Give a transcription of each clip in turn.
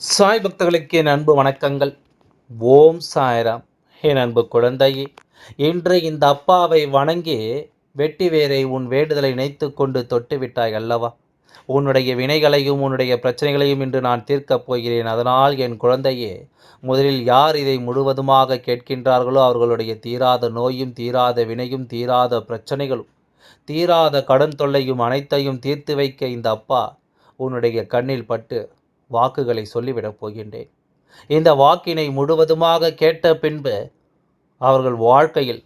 சாய் பக்தர்களுக்கு என் அன்பு வணக்கங்கள். ஓம் சாய்ராம். என் அன்பு குழந்தையே இன்று இந்த அப்பாவை வணங்கி வெட்டி வேரை உன் வேண்டுதலை இணைத்து கொண்டு தொட்டு விட்டாய் அல்லவா? உன்னுடைய வினைகளையும் உன்னுடைய பிரச்சனைகளையும் இன்று நான் தீர்க்கப் போகிறேன். அதனால் என் குழந்தையே முதலில் யார் இதை முழுவதுமாக கேட்கின்றார்களோ அவர்களுடைய தீராத நோயும் தீராத வினையும் தீராத பிரச்சனைகளும் தீராத கடன் தொல்லையும் அனைத்தையும் தீர்த்து வைக்க இந்த அப்பா உன்னுடைய கண்ணில் பட்டு வாக்குகளை சொல்லிவிடப் போகின்றேன். இந்த வாக்கினை முழுவதுமாக கேட்ட பின்பு அவர்கள் வாழ்க்கையில்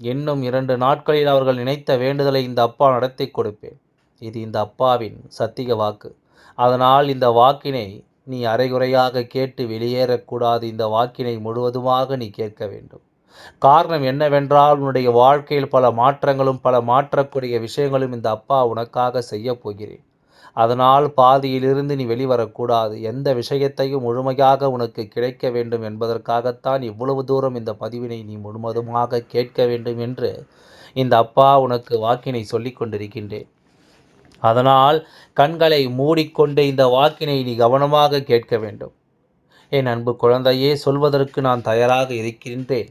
இன்னும் இரண்டு நாட்களில் அவர்கள் நினைத்த வேண்டுதலை இந்த அப்பா நடத்தி கொடுப்பேன். இது இந்த அப்பாவின் சத்திய வாக்கு. அதனால் இந்த வாக்கினை நீ அரைகுறையாக கேட்டு வெளியேறக்கூடாது இந்த வாக்கினை முழுவதுமாக நீ கேட்க வேண்டும். காரணம் என்னவென்றால் உன்னுடைய வாழ்க்கையில் பல மாற்றங்களும் பல மாற்றக்கூடிய விஷயங்களும் இந்த அப்பா உனக்காக செய்ய போகிறேன். அதனால் பாதியிலிருந்து நீ வெளிவரக்கூடாது. எந்த விஷயத்தையும் முழுமையாக உனக்கு கிடைக்க வேண்டும் என்பதற்காகத்தான் இவ்வளவு தூரம் இந்த பதிவினை நீ முழுவதுமாக கேட்க வேண்டும் என்று இந்த அப்பா உனக்கு வாக்கினை சொல்லிக் கொண்டிருக்கின்றேன். அதனால் கண்களை மூடிக்கொண்டு இந்த வாக்கினை நீ கவனமாக கேட்க வேண்டும். என் அன்பு குழந்தையே சொல்வதற்கு நான் தயாராக இருக்கின்றேன்.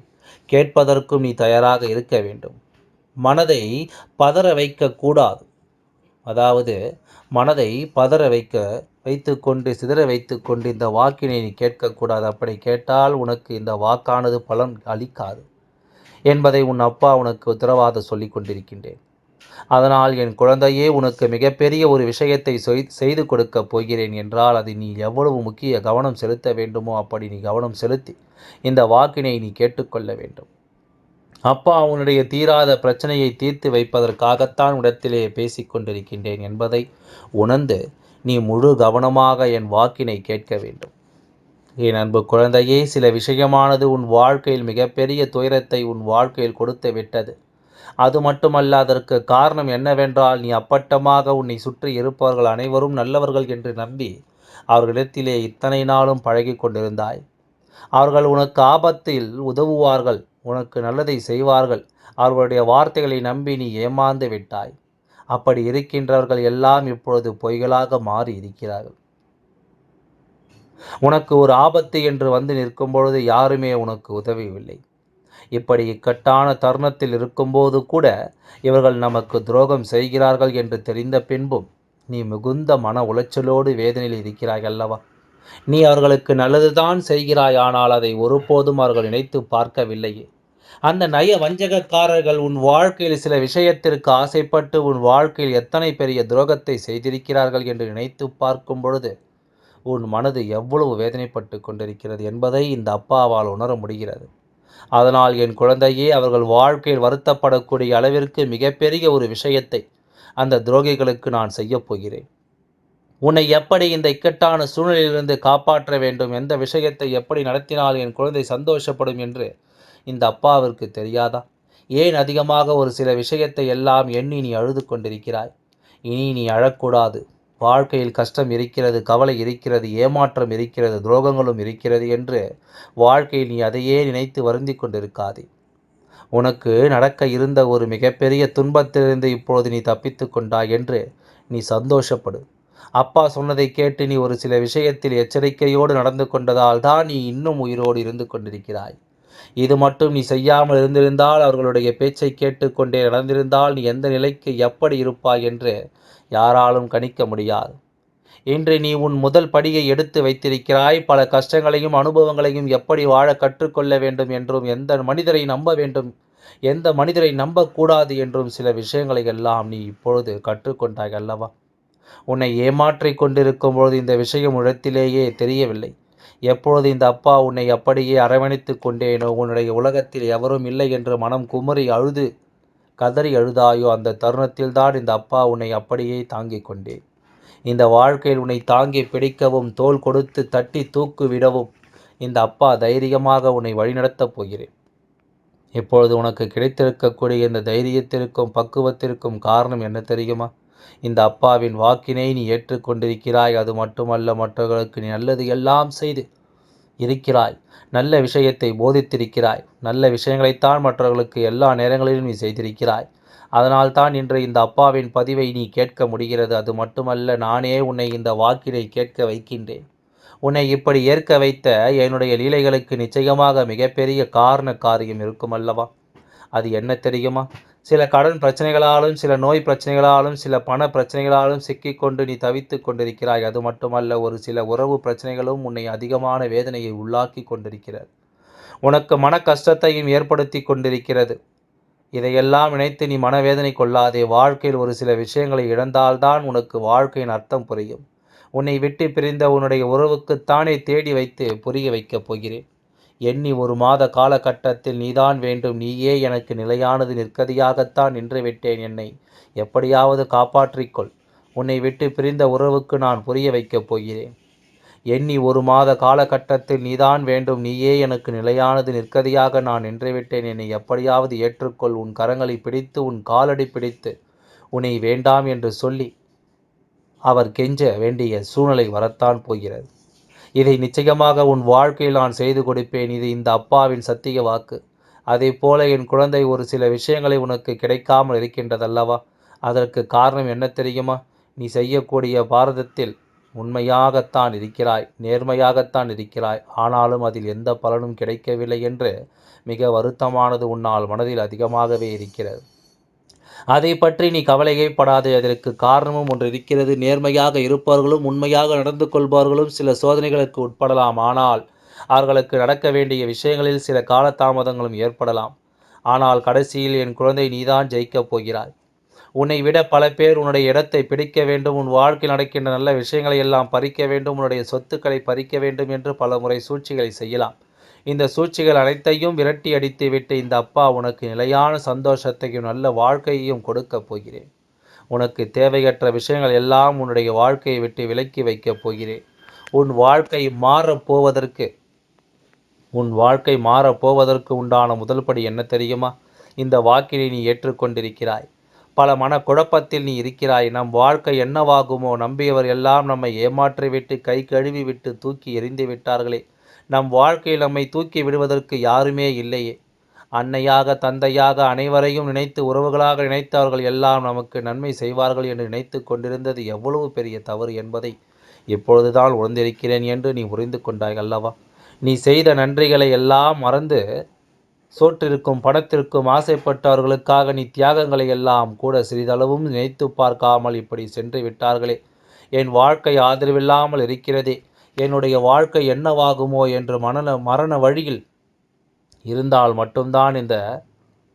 கேட்பதற்கும் நீ தயாராக இருக்க வேண்டும். மனதை பதற வைக்கக்கூடாது. அதாவது மனதை பதற வைக்க வைத்துக்கொண்டு சிதற வைத்துக்கொண்டு இந்த வாக்கினை நீ கேட்கக்கூடாது. அப்படி கேட்டால் உனக்கு இந்த வாக்கானது பலன் அளிக்காது என்பதை உன் அப்பா உனக்கு உத்தரவாதம் சொல்லி கொண்டிருக்கின்றேன். அதனால் என் குழந்தையே உனக்கு மிகப்பெரிய ஒரு விஷயத்தை செய்து கொடுக்கப் போகிறேன் என்றால் அதை நீ எவ்வளவு முக்கிய கவனம் செலுத்த வேண்டுமோ அப்படி நீ கவனம் செலுத்தி இந்த வாக்கினை நீ கேட்டுக்கொள்ள வேண்டும். அப்பா உன்னுடைய தீராத பிரச்சனையை தீர்த்து வைப்பதற்காகத்தான் இடத்திலே பேசிக்கொண்டிருக்கின்றேன் என்பதை உணர்ந்து நீ முழு கவனமாக என் வாக்கினை கேட்க வேண்டும். என் அன்பு குழந்தையே சில விஷயமானது உன் வாழ்க்கையில் மிகப்பெரிய துயரத்தை உன் வாழ்க்கையில் கொடுத்து விட்டது. அது மட்டுமல்ல அதற்கு காரணம் என்னவென்றால் நீ அப்பட்டமாக உன்னை சுற்றி இருப்பவர்கள் அனைவரும் நல்லவர்கள் என்று நம்பி அவர்களிடத்திலே இத்தனை நாளும் பழகி கொண்டிருந்தாய். அவர்கள் உனக்கு ஆபத்தில் உதவுவார்கள். உனக்கு நல்லதை செய்வார்கள். அவர்களுடைய வார்த்தைகளை நம்பி நீ ஏமாந்து விட்டாய். அப்படி இருக்கின்றவர்கள் எல்லாம் இப்பொழுது பொய்களாக மாறி இருக்கிறார்கள். உனக்கு ஒரு ஆபத்து என்று வந்து நிற்கும் பொழுது யாருமே உனக்கு உதவியவில்லை இப்படி இக்கட்டான தருணத்தில் இருக்கும்போது கூட இவர்கள் நமக்கு துரோகம் செய்கிறார்கள் என்று தெரிந்த பின்பும் நீ மிகுந்த மன உளைச்சலோடு வேதனையில் இருக்கிறாய் அல்லவா? நீ அவர்களுக்கு நல்லதுதான் செய்கிறாய் ஆனால் அதை ஒருபோதும் அவர்கள் நினைத்து பார்க்கவில்லையே. அந்த நய வஞ்சகக்காரர்கள் உன் வாழ்க்கையில் சில விஷயத்திற்கு ஆசைப்பட்டு உன் வாழ்க்கையில் எத்தனை பெரிய துரோகத்தை செய்திருக்கிறார்கள் என்று நினைத்து பார்க்கும் பொழுது உன் மனது எவ்வளவு வேதனைப்பட்டு கொண்டிருக்கிறது என்பதை இந்த அப்பாவால் உணர முடிகிறது. அதனால் என் குழந்தையே அவர்கள் வாழ்க்கையில் வருத்தப்படக்கூடிய அளவிற்கு மிகப்பெரிய ஒரு விஷயத்தை அந்த துரோகிகளுக்கு நான் செய்யப் போகிறேன். உன்னை எப்படி இந்த இக்கட்டான சூழ்நிலையிலிருந்து காப்பாற்ற வேண்டும்? எந்த விஷயத்தை எப்படி நடத்தினால் என் குழந்தை சந்தோஷப்படும் என்று இந்த அப்பாவிற்கு தெரியாதா? ஏன் அதிகமாக ஒரு சில விஷயத்தை எல்லாம் எண்ணி நீ அழுது கொண்டிருக்கிறாய்? இனி நீ அழக்கூடாது. வாழ்க்கையில் கஷ்டம் இருக்கிறது கவலை இருக்கிறது ஏமாற்றம் இருக்கிறது துரோகங்களும் இருக்கிறது என்று வாழ்க்கையில் நீ அதையே நினைத்து வருந்தி கொண்டிருக்காதே. உனக்கு நடக்க இருந்த ஒரு மிகப்பெரிய துன்பத்திலிருந்து இப்பொழுது நீ தப்பித்து கொண்டாய் என்று நீ சந்தோஷப்படு. அப்பா சொன்னதை கேட்டு நீ ஒரு சில விஷயத்தில் எச்சரிக்கையோடு நடந்து கொண்டதால் தான் நீ இன்னும் உயிரோடு இருந்து கொண்டிருக்கிறாய். இது மட்டும் நீ செய்யாமல் இருந்திருந்தால் அவர்களுடைய பேச்சை கேட்டுக்கொண்டே நடந்திருந்தால் நீ எந்த நிலைக்கு எப்படி இருப்பாய் என்று யாராலும் கணிக்க முடியாது. இன்று நீ உன் முதல் படியை எடுத்து வைத்திருக்கிறாய். பல கஷ்டங்களையும் அனுபவங்களையும் எப்படி வாழ கற்றுக்கொள்ள வேண்டும் என்றும் எந்த மனிதரை நம்ப வேண்டும் எந்த மனிதரை நம்பக்கூடாது என்றும் சில விஷயங்களை எல்லாம் நீ இப்பொழுது கற்றுக்கொண்டாய் அல்லவா? உன்னை ஏமாற்றிக் கொண்டிருக்கும் பொழுது இந்த விஷயம் இடத்திலேயே தெரியவில்லை. எப்பொழுது இந்த அப்பா உன்னை அப்படியே அரவணைத்து கொண்டேனோ? உன்னுடைய உலகத்தில் எவரும் இல்லை என்று மனம் குமரி அழுது கதறி அழுதாயோ? அந்த தருணத்தில்தான் இந்த அப்பா உன்னை அப்படியே தாங்கிக் கொண்டேன். இந்த வாழ்க்கையில் உன்னை தாங்கி பிடிக்கவும் தோல் கொடுத்து தட்டி தூக்கு விடவும் இந்த அப்பா தைரியமாக உன்னை வழிநடத்தப் போகிறேன். இப்பொழுது உனக்கு கிடைத்திருக்கக்கூடிய இந்த தைரியத்திற்கும் பக்குவத்திற்கும் காரணம் என்ன தெரியுமா? இந்த அப்பாவின் வாக்கினை நீ ஏற்றுக்கொண்டிருக்கிறாய். அது மட்டுமல்ல மற்றவர்களுக்கு நீ நல்லது எல்லாம் செய்து இருக்கிறாய். நல்ல விஷயத்தை போதித்திருக்கிறாய். நல்ல விஷயங்களைத்தான் மற்றவர்களுக்கு எல்லா நேரங்களிலும் நீ செய்திருக்கிறாய். அதனால் தான் இன்று இந்த அப்பாவின் பதிவை நீ கேட்க முடிகிறது. அது மட்டுமல்ல நானே உன்னை இந்த வாக்கினை கேட்க வைக்கின்றேன். உன்னை இப்படி ஏற்க வைத்த என்னுடைய லீலைகளுக்கு நிச்சயமாக மிகப்பெரிய காரண காரியம் இருக்கும் அல்லவா அது என்ன தெரியுமா? சில கடன் பிரச்சனைகளாலும் சில நோய் பிரச்சனைகளாலும் சில பண பிரச்சனைகளாலும் சிக்கிக்கொண்டு நீ தவித்து கொண்டிருக்கிறாய். அது மட்டுமல்ல ஒரு சில உறவு பிரச்சனைகளும் உன்னை அதிகமான வேதனையை உள்ளாக்கி கொண்டிருக்கிறது. உனக்கு மன கஷ்டத்தையும் ஏற்படுத்தி கொண்டிருக்கிறது. இதையெல்லாம் நினைத்து நீ மனவேதனை கொள்ளாதே. வாழ்க்கையில் ஒரு சில விஷயங்களை இழந்தால்தான் உனக்கு வாழ்க்கையின் அர்த்தம் புரியும். உன்னை விட்டு பிரிந்த உன்னுடைய உறவுக்குத்தானே தேடி வைத்து புரிய வைக்கப் போகிறேன். எண்ணி ஒரு மாத காலகட்டத்தில் நீதான் வேண்டும். நீயே எனக்கு நிலையானது நிற்கதியாகத்தான் நின்று விட்டேன் என்னை. எப்படியாவது காப்பாற்றிக்கொள். உன்னை விட்டு பிரிந்த உறவுக்கு நான் புரிய வைக்கப் போகிறேன். எண்ணி ஒரு மாத காலகட்டத்தில் நீதான் வேண்டும். நீயே எனக்கு நிலையானது நிற்கதியாக நான் நின்றுவிட்டேன் என்னை எப்படியாவது ஏற்றுக்கொள். உன் கரங்களை பிடித்து உன் காலடி பிடித்து உன்னை வேண்டாம் என்று சொல்லி அவர் கெஞ்ச வேண்டிய சூழ்நிலை வரத்தான் போகிறது. இதை நிச்சயமாக உன் வாழ்க்கையில் நான் செய்து கொடுப்பேன். இது இந்த அப்பாவின் சத்திய வாக்கு. அதே போல என் குழந்தை ஒரு சில விஷயங்களை உனக்கு கிடைக்காமல் இருக்கின்றதல்லவா? அதற்கு காரணம் என்ன தெரியுமா? நீ செய்யக்கூடிய பாரதத்தில் உண்மையாகத்தான் இருக்கிறாய் நேர்மையாகத்தான் இருக்கிறாய். ஆனாலும் அதில் எந்த பலனும் கிடைக்கவில்லை என்று மிக வருத்தமானது உன்னால் மனதில் அதிகமாகவே இருக்கிறது. அதை பற்றி நீ கவலையே படாதே அதற்கு காரணமும் ஒன்று இருக்கிறது. நேர்மையாக இருப்பவர்களும் உண்மையாக நடந்து கொள்பவர்களும் சில சோதனைகளுக்கு உட்படலாம். ஆனால் அவர்களுக்கு நடக்க வேண்டிய விஷயங்களில் சில காலதாமதங்களும் ஏற்படலாம். ஆனால் கடைசியில் என் குழந்தை நீதான் ஜெயிக்கப் போகிறாய். உன்னை விட பல பேர் உன்னுடைய இடத்தை பிடிக்க வேண்டும். உன் வாழ்க்கையில் நடக்கின்ற நல்ல விஷயங்களை எல்லாம் பறிக்க வேண்டும். உன்னுடைய சொத்துக்களை பறிக்க வேண்டும் என்று பல முறை சூழ்ச்சிகளை செய்யலாம். இந்த சூழ்ச்சிகள் அனைத்தையும் விரட்டி அடித்துவிட்டு இந்த அப்பா உனக்கு நிலையான சந்தோஷத்தையும் நல்ல வாழ்க்கையையும் கொடுக்கப் போகிறேன். உனக்கு தேவையற்ற விஷயங்கள் எல்லாம் உன்னுடைய வாழ்க்கையை விட்டு விலக்கி வைக்கப் போகிறேன். உன் வாழ்க்கை மாறப்போவதற்கு உன் வாழ்க்கை மாறப்போவதற்கு உண்டான முதல் படி என்ன தெரியுமா? இந்த வாக்கினை நீ ஏற்றுக்கொண்டிருக்கிறாய். பல மன குழப்பத்தில் நீ இருக்கிறாய். நம் வாழ்க்கை என்னவாகுமோ நம்பியவர் எல்லாம் நம்மை ஏமாற்றிவிட்டு கை கழுவி விட்டு தூக்கி எறிந்து விட்டார்களே. நம் வாழ்க்கையில் நம்மை தூக்கி விடுவதற்கு யாருமே இல்லையே. அன்னையாக தந்தையாக அனைவரையும் நினைத்து உறவுகளாக நினைத்தவர்கள் எல்லாம் நமக்கு நன்மை செய்வார்கள் என்று நினைத்து கொண்டிருந்தது எவ்வளவு பெரிய தவறு என்பதை இப்பொழுதுதான் உணர்ந்திருக்கிறேன் என்று நீ புரிந்து கொண்டாய் அல்லவா? நீ செய்த நன்றிகளை எல்லாம் மறந்து சோற்றிற்கும் பணத்திற்கும் ஆசைப்பட்டவர்களுக்காக நீ தியாகங்களை எல்லாம் கூட சிறிதளவும் நினைத்து பார்க்காமல் இப்படி சென்று விட்டார்களே. என் வாழ்க்கை ஆதரவில்லாமல் இருக்கிறதே. என்னுடைய வாழ்க்கை என்னவாகுமோ என்று மனன மரண வழியில் இருந்தால் மட்டும்தான் இந்த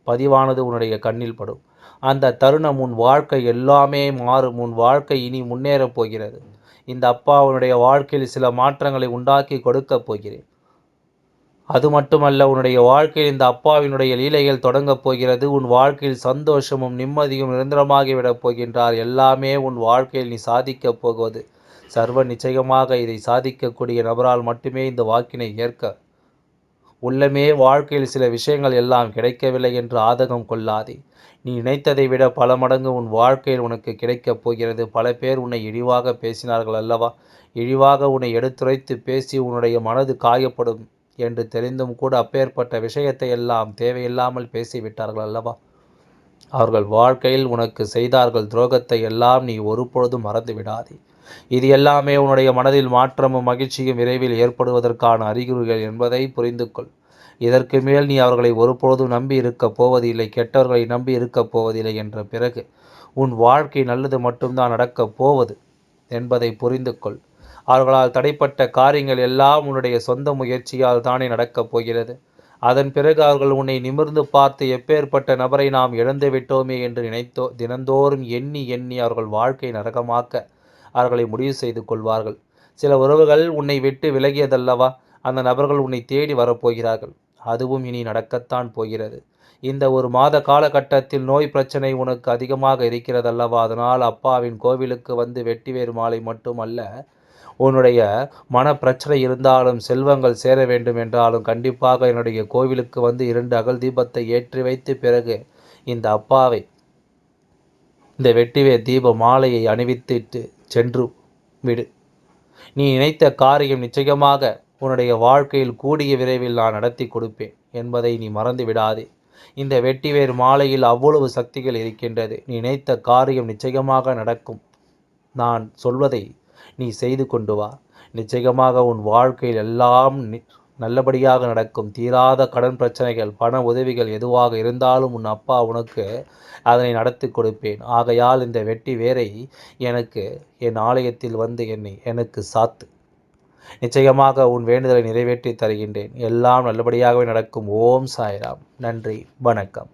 பதிவானது உன்னுடைய கண்ணில் படும். அந்த தருணம் உன் வாழ்க்கை எல்லாமே மாறும். உன் வாழ்க்கை இனி முன்னேறப் போகிறது. இந்த அப்பா உன்னுடைய வாழ்க்கையில் சில மாற்றங்களை உண்டாக்கி கொடுக்கப் போகிறேன். அது மட்டுமல்ல உன்னுடைய வாழ்க்கையில் இந்த அப்பாவினுடைய லீலைகள் தொடங்கப் போகிறது. உன் வாழ்க்கையில் சந்தோஷமும் நிம்மதியும் நிரந்தரமாகிவிடப் போகின்றார். எல்லாமே உன் வாழ்க்கையில் நீ சாதிக்கப் போகுவது. சர்வ நிச்சயமாக இதை சாதிக்கக்கூடிய நபரால் மட்டுமே இந்த வாக்கினை ஏற்க. உள்ளமே வாழ்க்கையில் சில விஷயங்கள் எல்லாம் கிடைக்கவில்லை என்று ஆதகம் கொள்ளாதே. நீ நினைத்ததை விட பல மடங்கு உன் வாழ்க்கையில் உனக்கு கிடைக்கப் போகிறது. பல பேர் உன்னை இழிவாக பேசினார்கள் அல்லவா? இழிவாக உன்னை எடுத்துரைத்து பேசி உன்னுடைய மனது காயப்படும் என்று தெரிந்தும் கூட அப்பேற்பட்ட விஷயத்தை எல்லாம் தேவையில்லாமல் பேசிவிட்டார்கள் அல்லவா? அவர்கள் வாழ்க்கையில் உனக்கு செய்தார்கள் துரோகத்தை எல்லாம் நீ ஒருபொழுதும் மறந்து விடாதே. இது எல்லாமே உன்னுடைய மனதில் மாற்றமும் மகிழ்ச்சியும் விரைவில் ஏற்படுவதற்கான அறிகுறிகள் என்பதை புரிந்து கொள். இதற்கு மேல் நீ அவர்களை ஒருபொழுதும் நம்பி இருக்கப் போவதில்லை கெட்டவர்களை நம்பி இருக்கப் போவதில்லை என்ற பிறகு உன் வாழ்க்கை நல்லது மட்டும்தான் நடக்கப் போவது என்பதை புரிந்து கொள். அவர்களால் தடைப்பட்ட காரியங்கள் எல்லாம் உன்னுடைய சொந்த முயற்சியால் தானே நடக்கப் போகிறது. அதன் பிறகு அவர்கள் உன்னை நிமிர்ந்து பார்த்து எப்பேற்பட்ட நபரை நாம் இழந்து விட்டோமே என்று நினைத்தோ தினந்தோறும் எண்ணி எண்ணி அவர்கள் வாழ்க்கை நரகமாக்க அவர்களை முடிவு செய்து கொள்வார்கள். சில உறவுகள் உன்னை விட்டு விலகியதல்லவா? அந்த நபர்கள் உன்னை தேடி வரப்போகிறார்கள். அதுவும் இனி நடக்கத்தான் போகிறது. இந்த ஒரு மாத காலகட்டத்தில் நோய் பிரச்சனை உனக்கு அதிகமாக இருக்கிறதல்லவா? அதனால் அப்பாவின் கோவிலுக்கு வந்து வெட்டிவேறு மாலை மட்டுமல்ல உன்னுடைய மன பிரச்சனை இருந்தாலும் செல்வங்கள் சேர வேண்டும் என்றாலும் கண்டிப்பாக என்னுடைய கோவிலுக்கு வந்து இரண்டு அகல் தீபத்தை ஏற்றி வைத்து பிறகு இந்த அப்பாவை இந்த வெட்டிவே தீப மாலையை அணிவித்துட்டு சென்று விடு. நீ நினைத்த காரியம் நிச்சயமாக உன்னுடைய வாழ்க்கையில் கூடிய விரைவில் நான் நடத்தி கொடுப்பேன் என்பதை நீ மறந்து விடாதே. இந்த வெட்டிவேர் மாலையில் அவ்வளவு சக்திகள் இருக்கின்றது. நீ நினைத்த காரியம் நிச்சயமாக நடக்கும். நான் சொல்வதை நீ செய்து கொண்டு வா. நிச்சயமாக உன் வாழ்க்கையில் எல்லாம் நல்லபடியாக நடக்கும். தீராத கடன் பிரச்சனைகள் பண உதவிகள் எதுவாக இருந்தாலும் உன் அப்பா உனக்கு அதனை நடத்தி கொடுப்பேன். ஆகையால் இந்த வெட்டி வேரை எனக்கு என் ஆலயத்தில் வந்து என்னை எனக்கு சாத்து. நிச்சயமாக உன் வேண்டுதலை நிறைவேற்றி தருகின்றேன். எல்லாம் நல்லபடியாகவே நடக்கும். ஓம் சாய்ராம். நன்றி. வணக்கம்.